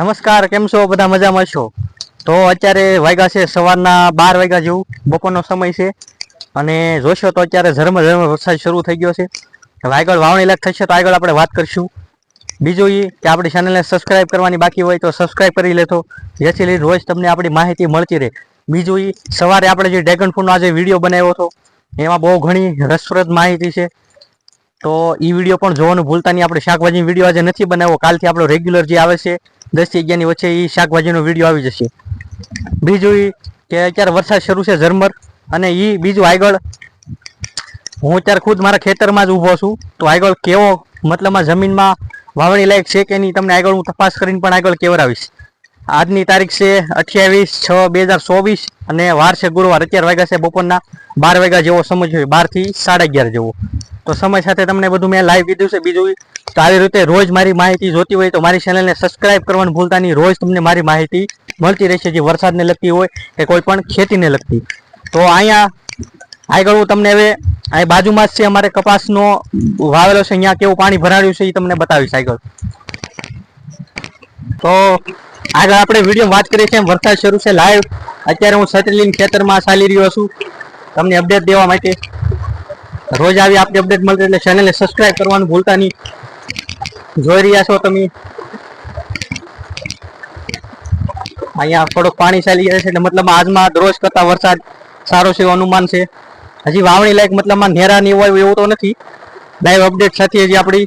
નમસ્કાર, કેમ છો? બધા મજામાં છો? તો અત્યારે વાગ્યા છે સવારના બાર વાગ્યા જેવું. બપોરનો સમય છે અને જોશો તો અત્યારે ઝરમ ઝરમ વરસાદ શરૂ થઈ ગયો છે. હવે વાવણી લાગ થશે તો આગળ આપણે વાત કરીશું. બીજું એ કે આપણી ચેનલને સબસ્ક્રાઇબ કરવાની બાકી હોય તો સબસ્ક્રાઇબ કરી લેતો જેથી લઈને રોજ તમને આપણી માહિતી મળતી રહે. બીજું એ સવારે આપણે જે ડ્રેગન ફ્રૂટનો આજે વીડિયો બનાવ્યો હતો, એમાં બહુ ઘણી રસપ્રદ માહિતી છે. તો એ વીડિયો પણ જોવાનું ભૂલતા નહીં. આપણે શાકભાજી વીડિયો આજે નથી બનાવ્યો. કાલથી આપણો રેગ્યુલર જે આવે છે, દસથી અગિયારની વચ્ચે એ શાકભાજીનો વીડિયો આવી જશે. બીજું એ કે અત્યારે વરસાદ શરૂ છે ઝરમર અને એ બીજું આગળ હું અત્યારે ખુદ મારા ખેતરમાં જ ઊભો છું. તો આગળ કેવો મતલબમાં જમીનમાં વાવણી લાયક છે કે નહીં, તમને આગળ હું તપાસ કરીને પણ આગળ કેવરાવીશ આજની તારીખ છે અઠ્યાવીસ છ બે હજાર ચોવીસ અને વાર છે ગુરુવાર. અત્યાર વાગ્યા છે બપોરના બાર વાગ્યા જેવો સમજ હોય બારથી સાડા અગિયાર જેવો. તો સમય સાથે તમને બધું મેં લાઈવ કીધું છે, બીજું તો આવી રીતે રોજ મારી માહિતી જોતી હોય તો મારી ચેનલને સબસ્ક્રાઈબ કરવાનું ભૂલતા નહીં રોજ તમને મારી માહિતી મળતી રહેશે. જે વરસાદને લગતી હોય કે કોઈ પણ ખેતીને લગતી. તો અહીંયા આગળ હું તમને હવે, અહીં બાજુમાં જ છે અમારે કપાસનો વાવેલો છે, અહીંયા કેવું પાણી ભરાડ્યું છે એ તમને બતાવીશ આગળ. તો આગળ આપણે વીડિયો વાત કરીએ છીએ વરસાદ શરૂ છે લાઈવ અત્યારે હું છત્રી ખેતરમાં ચાલી રહ્યો છું. તમને અપડેટ દેવા માટે. રોજ આવી આપની અપડેટ મળતી એટલે ચેનલને સબસ્ક્રાઇબ કરવાનું ભૂલતા નહીં. જોઈ રહ્યા છો તમે. અહીંયા થોડુંક પાણી ચાલી જાય છે એટલે મતલબ આજમાં દરરોજ કરતા વરસાદ સારો છે અનુમાન છે. હજી વાવણી લાયક મતલબમાં નેરા નહીં હોય એવું તો નથી. લાઈવ અપડેટ સાથે હજી આપણી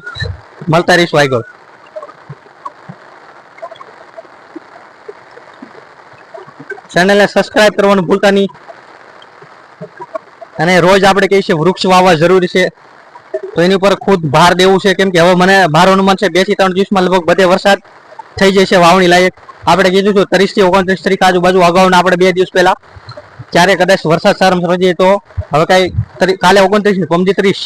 મળતા રહીશું આગળ. ચેનલને સબસ્ક્રાઇબ કરવાનું ભૂલતા નહીં. અને રોજ આપણે કહીએ છીએ વૃક્ષ વાવવા જરૂરી છે. તો એની ઉપર ખુદ ભાર દેવું છે. કેમ કે હવે મને ભાર અનુમાન છે બેથી ત્રણ દિવસમાં લગભગ બધે વરસાદ થઈ જશે વાવણી લાયક. આપણે કીધું હતું ત્રીસથી ઓગણત્રીસ તારીખ આજુબાજુ અગાઉના આપણે બે દિવસ પહેલા. ક્યારે કદાચ વરસાદ સારો જાય તો હવે કાંઈ કાલે ઓગણત્રીસ ને પમજી ત્રીસ.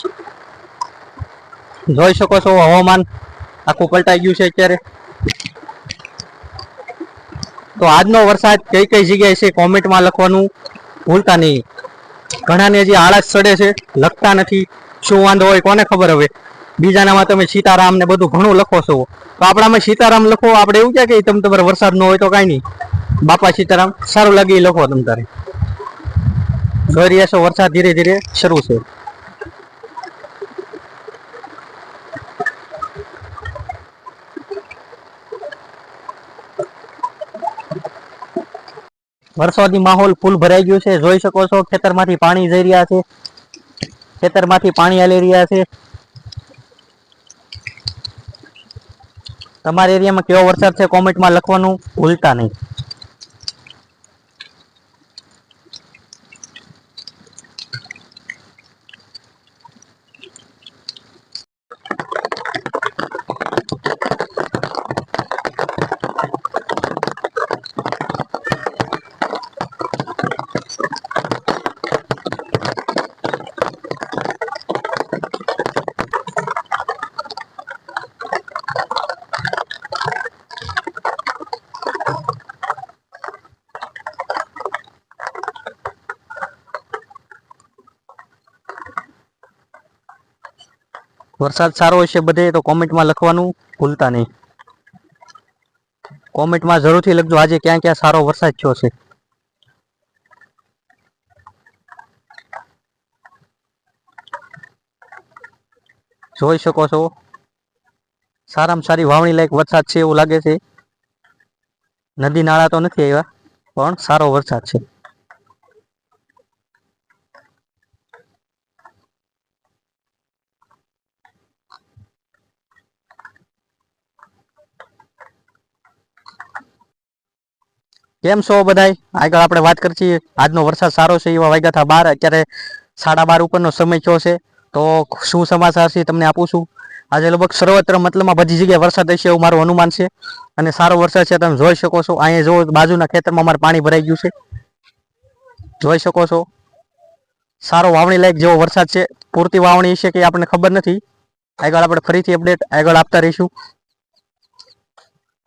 જોઈ શકો છો હવામાન આખું પલટાઈ ગયું છે અત્યારે. તો આજનો વરસાદ કઈ કઈ જગ્યાએ છે? કોમેન્ટમાં લખવાનું ભૂલતા નહીં. ઘણાને હજી આળસ ચડે છે, લખતા નથી. શું વાંધો હોય કોને ખબર હવે? બીજાનામાં તમે સીતારામ ને બધું ઘણું લખો છો. તો આપણામાં સીતારામ લખો, આપણે એવું ક્યાં કે તમે તમારે વરસાદ ન હોય તો કાંઈ નહીં. બાપા સીતારામ, સારું લાગે એ લખો તમ તારે. જોઈ રહ્યા છો વરસાદ ધીરે ધીરે શરૂ છે. વરસાદી માહોલ ફૂલ ભરાઈ ગયું છે. જોઈ શકો છો, ખેતરમાંથી પાણી જઈ રહ્યા છે. ખેતરમાંથી પાણી હાલી રહ્યા છે. તમારા એરિયામાં કેવો વરસાદ છે? કોમેન્ટમાં લખવાનું ભૂલતા નહીં. વરસાદ સારો હશે બધે, તો કોમેન્ટમાં લખવાનું ભૂલતા નહીં. કોમેન્ટમાં જરૂરથી લખજો આજે ક્યાં ક્યાં સારો વરસાદ થયો છે. જોઈ શકો છો. સારામાં સારી વાવણી લાયક વરસાદ છે એવું લાગે છે. નદી નાળા તો નથી આવ્યા, પણ સારો વરસાદ છે. કેમ છો બધાય? આગળ આપણે વાત કરીએ આજનો વરસાદ સારો છે એવા વાગ્યા હતા બાર. અત્યારે સાડા બાર ઉપરનો સમય થયો છે. તો શું સમાચાર છે તમને આપું છું. આજે લગભગ સર્વત્ર મતલબમાં બધી જગ્યાએ વરસાદ હશે એવું મારું અનુમાન છે. અને સારો વરસાદ છે તમે જોઈ શકો છો. અહીંયા જો બાજુના ખેતરમાં મારે પાણી ભરાઈ ગયું છે. જોઈ શકો છો. સારો વાવણી લાયક જેવો વરસાદ છે. પૂરતી વાવણી છે કે આપણને ખબર નથી. આગળ આપણે ફરીથી અપડેટ આગળ આપતા રહીશું.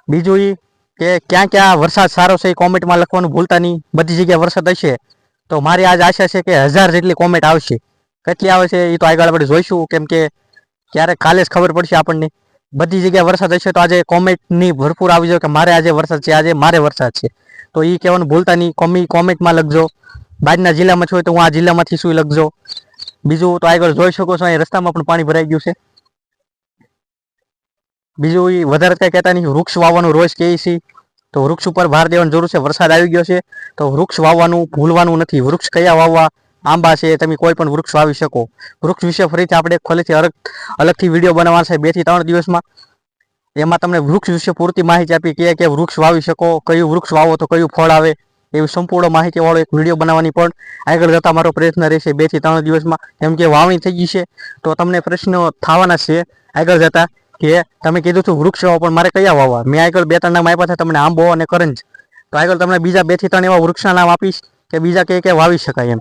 બીજું ઈ કે ક્યાં ક્યાં વરસાદ સારો છે એ કોમેન્ટમાં લખવાનું ભૂલતા નહીં. બધી જગ્યાએ વરસાદ હશે. તો મારી આજ આશા છે કે હજાર જેટલી કોમેન્ટ આવશે. કેટલી આવે છે એ તો આગળ આપણે જોઈશું, કેમ કે ક્યારેક કાલે જ ખબર પડશે આપણને. બધી જગ્યાએ વરસાદ હશે તો આજે કોમેન્ટની ભરપૂર આવી જાય કે મારે આજે વરસાદ છે, આજે મારે વરસાદ છે. તો એ કહેવાનું ભૂલતા નહીં. કોમી, કોમેન્ટમાં લખજો. બાજના જિલ્લામાં છો તો હું આ જિલ્લામાંથી શું લખજો. બીજું તો આગળ જોઈ શકો છો, અહીં રસ્તામાં પણ પાણી ભરાઈ ગયું છે. બીજું એ વધારે કંઈ કહેતા નહીં. વૃક્ષ વાવવાનું રોજ કહે છે. તો વૃક્ષ ઉપર ભાર દેવાની જરૂર છે. વરસાદ આવી ગયો છે. તો વૃક્ષ વાવવાનું ભૂલવાનું નથી. વૃક્ષ કયા વાવવા? આંબા છે. તમે કોઈ પણ વૃક્ષ વાવી શકો. વૃક્ષ વિશે ફરીથી આપણે ખોલેથી અલગ, અલગથી વીડિયો બનાવવાનો છે બેથી ત્રણ દિવસમાં. એમાં તમને વૃક્ષ વિશે પૂરતી માહિતી આપી કે કે વૃક્ષ વાવી શકો, કયું વૃક્ષ વાવો તો કયું ફળ આવે, એવી સંપૂર્ણ માહિતીવાળો એક વીડિયો બનાવવાની પણ આગળ જતા મારો પ્રયત્ન રહેશે બેથી ત્રણ દિવસમાં. કેમ કે વાવણી થઈ ગઈ છે. તો તમને પ્રશ્નો થવાના છે આગળ જતા. કે તમે કીધું હતું વૃક્ષ પણ મારે કયા વાવવા? મેં આગળ બે, ત્રણ નામ આપ્યા હતા, તમને આંબો અને કરંજ. તો આગળ તમને બીજા બેથી ત્રણ એવા વૃક્ષના નામ આપીશ કે બીજા કઈ કઈ વાવી શકાય એમ.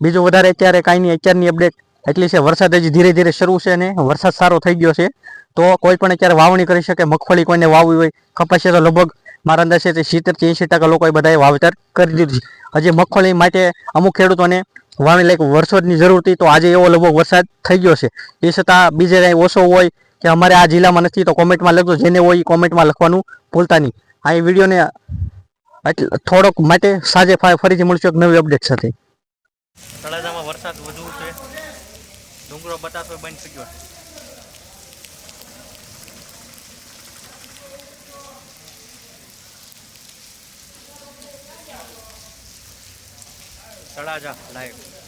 બીજું વધારે અત્યારે કાંઈ નહીં, અત્યારની અપડેટ એટલી છે, વરસાદ હજી ધીરે ધીરે શરૂ છે ને, વરસાદ સારો થઈ ગયો છે. તો કોઈ પણ અત્યારે વાવણી કરી શકે, મગફળી કોઈને વાવવી હોય, કપાસ તો લગભગ મારા અંદાજે સિત્તેરથી એંશી ટકા લોકોએ બધાએ વાવેતર કરી દીધું છે. હજી મગફળી માટે અમુક ખેડૂતોને વાવણી લાયક વરસાદની જરૂર હતી, તો આજે એવો લગભગ વરસાદ થઈ ગયો છે. એ છતાં બીજે કાંઈ ઓછો હોય કે અમારે આ જિલ્લામાં નથી તો કોમેન્ટમાં લખજો, જેને હોય એ કોમેન્ટમાં લખવાનું ભૂલતા નહીં. આ એ વિડીયોને એટલે થોડોક માટે સાંજે ફરીથી મળશું એક નવી અપડેટ સાથે. તળાજામાં વરસાદ વધુ છે. ડુંગરો બતાતો બંધ થઈ તળાજા લાઈવ